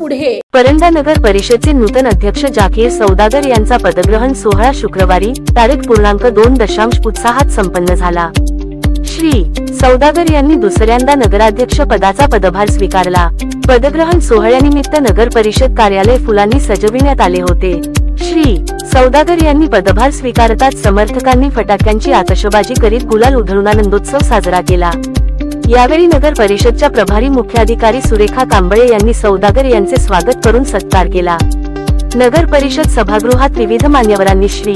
पुढे. परंडा नगर परिषदचे नूतन अध्यक्ष जाकीर सौदागर यांचा पदग्रहण सोहळा शुक्रवारी तारीख पूर्णांक दोन दशांश उत्साहात संपन्न झाला. श्री. सौदागर यांनी दुसऱ्यांदा नगराध्यक्ष पदाचा पदभार स्वीकारला. पदग्रहण सोहळ्यानिमित्त नगर परिषद कार्यालय फुलांनी सजविण्यात आले होते. श्री. सौदागर यांनी पदभार स्वीकारताच समर्थकांनी फटाक्यांची आतषबाजी करीत गुलाल उधळून आनंदोत्सव साजरा केला. यावेळी नगर परिषदच्या प्रभारी मुख्याधिकारी सुरेखा कांबळे यांनी सौदागर यांचे स्वागत करून सत्कार केला. नगर परिषद सभागृहात विविध मान्यवरांनी श्री.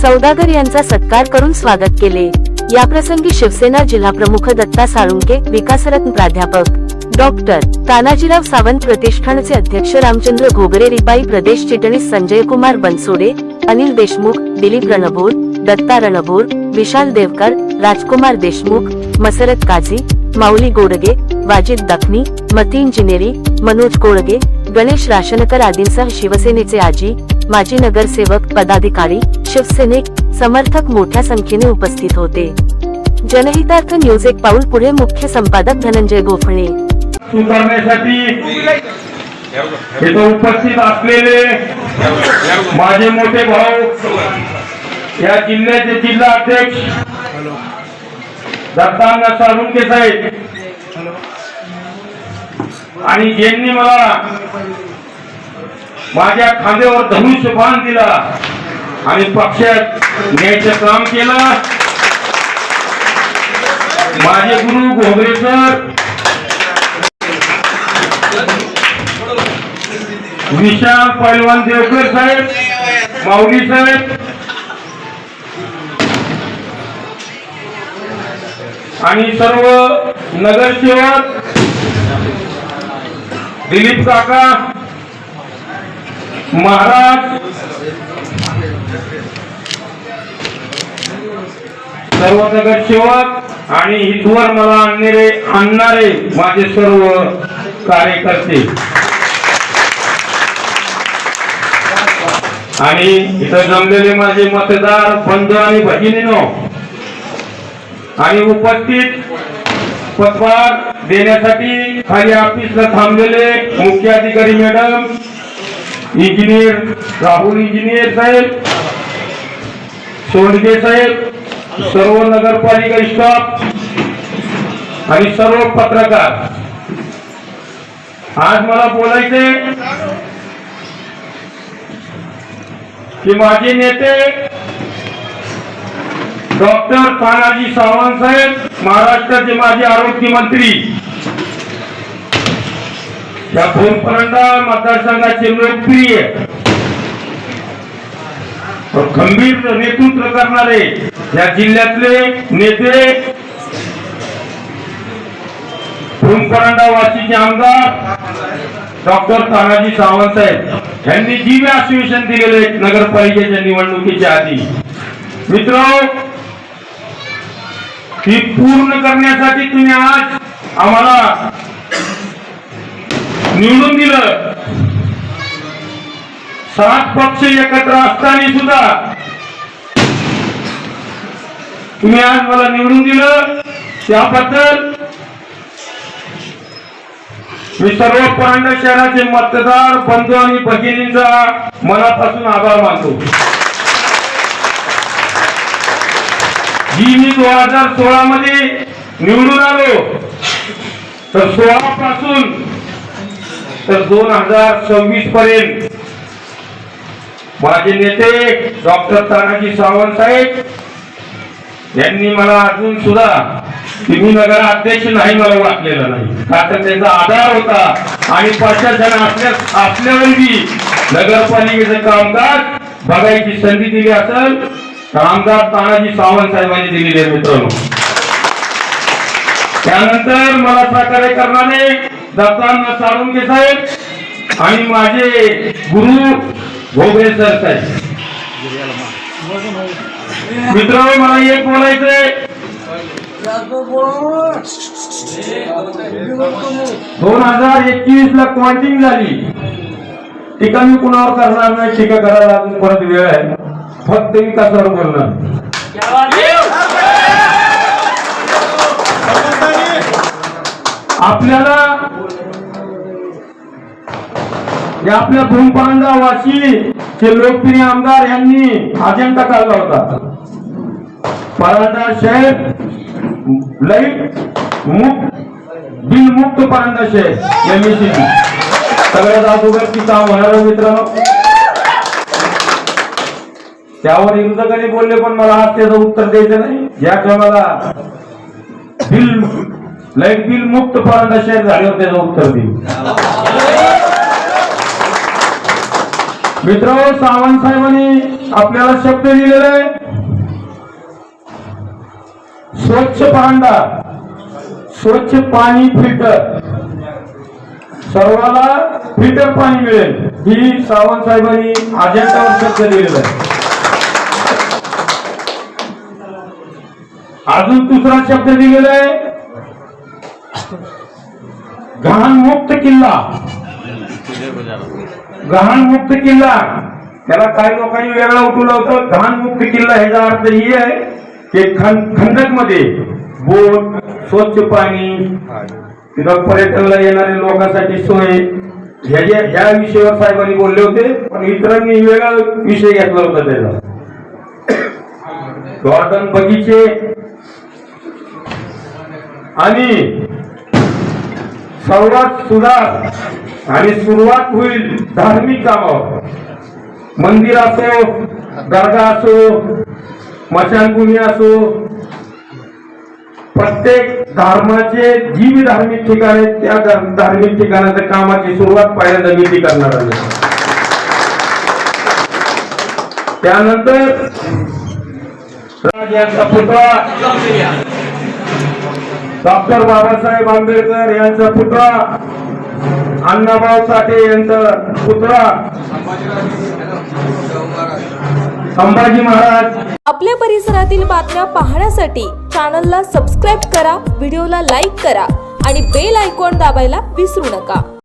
सौदागर यांचा सत्कार करून स्वागत केले. याप्रसंगी शिवसेना जिल्हा प्रमुख दत्ता साळुंके विकासरत्न प्राध्यापक डॉक्टर तानाजीराव सावंत प्रतिष्ठानचे अध्यक्ष रामचंद्र घोगरे रिपाई प्रदेश चिटणीस संजय कुमार बनसोडे अनिल देशमुख दिलीप रणभोर दत्ता रणभोर विशाल देवकर राजकुमार देशमुख मसरत काझी माऊली गोडगे वाजिद दखनी मती इंजिनेरी मनोज कोळगे गणेश राशनकर आदींसह शिवसेनेचे आजी माजी नगरसेवक पदाधिकारी शिवसैनिक समर्थक मोठ्या संख्येने उपस्थित होते जनहितार्थ न्यूज एक पाऊल पुढे मुख्य संपादक धनंजय गोफणे उपस्थित असलेले माझे मोठे भाऊ या जिल्ह्याचे जिल्हा अध्यक्ष दत्तांना साळुंके साहेब. आणि ज्यांनी मला माझ्या खांद्यावर धनुष्य बाण दिला. आणि पक्षात न्यायचं काम केलं. माझे गुरु घोगरे सर विशाल पैलवान देवकर साहेब माऊली साहेब आणि सर्व नगरसेवक दिलीप काका महाराज सर्व नगरसेवक आणि हितवर मला आणणारे आणणारे माझे सर्व कार्यकर्ते. आणि इथं जमलेले माझे मतदार बंधू आणि भगिनीनो आणि उपस्थित पदभार देण्यासाठी खाली ऑफिसला थांबलेले मुख्य अधिकारी मॅडम इंजिनियर राहुल इंजिनियर साहेब सोंडगे साहेब सर्व नगरपालिका स्टाफ आणि सर्व पत्रकार. आज मला बोलायचे की माझे नेते डॉक्टर तानाजी सावंत साहेब महाराष्ट्राचे माजी आरोग्य मंत्री. या भोरपरंडा मतदारसंघाचे लोकप्रिय. व खंबीर नेतृत्व करणारे या जिल्ह्यातले नेते. भोरपरंडा वाशीचे आमदार डॉक्टर तानाजी सावंत साहेब. यांनी जी बी आश्वासन दिलेले नगरपालिकेच्या निवडणुकीच्या आधी. मित्र ही पूर्ण करण्यासाठी तुम्ही आज आम्हाला निवडून दिलं. सात पक्ष एकत्र असताना सुद्धा तुम्ही आज मला निवडून दिलं. त्याबद्दल मी सर्व परांडा शहराचे मतदार बंधू आणि भगिनींचा मनापासून आभार मानतो. जी मी दोन हजार सोळा मध्ये निवडून आलो तर सोळा पासून तर दोन हजार सव्वीस पर्यंत माझे नेते डॉक्टर तानाजी सावंत साहेब यांनी मला अजून सुद्धा तुम्ही नगर अध्यक्ष नाही मला वाटलेलं नाही. कारण त्यांचा आधार होता आणि प्रशासन असल्या असल्यावर नगरपालिकेचं कामकाज बघायची संधी दिली असेल रामदास तानाजी सावंत साहेबांनी दिलेली आहे मित्रांनो. त्यानंतर मला सहकार्य करणारे दत्तांना साळुंगे साहेब आणि माझे गुरु भोगरे सर साहेब. मित्रांनो मला एक बोलायचंय दोन हजार एकवीस ला क्वांटिंग झाली. टीका मी कुणावर करणार नाही टीका करायला अजून परत वेळ आहे. फक्त विकासावर बोलणार. आपल्याला आपल्या भूमपरांडा वाशी चे लोकप्रिय आमदार यांनी अजेंडा काढला होता. परांडा शेख लाइट मुक्त बिल मुक्त परांडा शेख यांनी सगळ्यात अगोदर ती होणार मित्रांनो त्यावर विरोधकांनी बोलले पण मला आज त्याचं उत्तर द्यायचं नाही. या टायमाला बिल लाइट बिल मुक्त पर्यंत शेअर झाल्यावर त्याचं उत्तर देईल मित्र सावंत साहेबांनी आपल्याला शब्द दिलेला आहे. स्वच्छ पांडा स्वच्छ पाणी फिल्टर. सर्वाला फिल्टर पाणी मिळेल. ही सावंत साहेबांनी अजेंडावर शब्द दिलेला आहे. अजून दुसरा शब्द दिलेला आहे मुक्त किल्ला. घाण मुक्त किल्ला. त्याला काही लोकांनी वेगळा उठवलं होतं. घाण मुक्त किल्ला ह्याचा अर्थ ही आहे की खंडकमध्ये बोट स्वच्छ पाणी तिथं पर्यटनाला येणाऱ्या लोकांसाठी सोय. ह्याच्या ह्या विषयावर साहेबांनी बोलले होते पण इतरांनी वेगळा विषय घेतला होता त्याचा. गार्डन बगीचे आणि सर्वात सुधार आणि सुरुवात होईल धार्मिक कामावर. मंदिर असो दर्गा असो मशानभूमी असो प्रत्येक धर्माचे जी बी धार्मिक ठिकाण आहेत त्या धार्मिक ठिकाणाच्या कामाची सुरुवात पहिल्यांदा मी ती करणार आहे. त्यानंतर राज यांचा पुतळा. डॉक्टर बाबासाहेब आंबेडकर यांचा पुतळा अण्णाभाऊ साठे यांचा पुतळा. संभाजी महाराज. आपल्या परिसरातील बातम्या पाहण्यासाठी चॅनलला सबस्क्राईब करा व्हिडिओला लाईक करा आणि बेल आयकॉन दाबायला विसरू नका.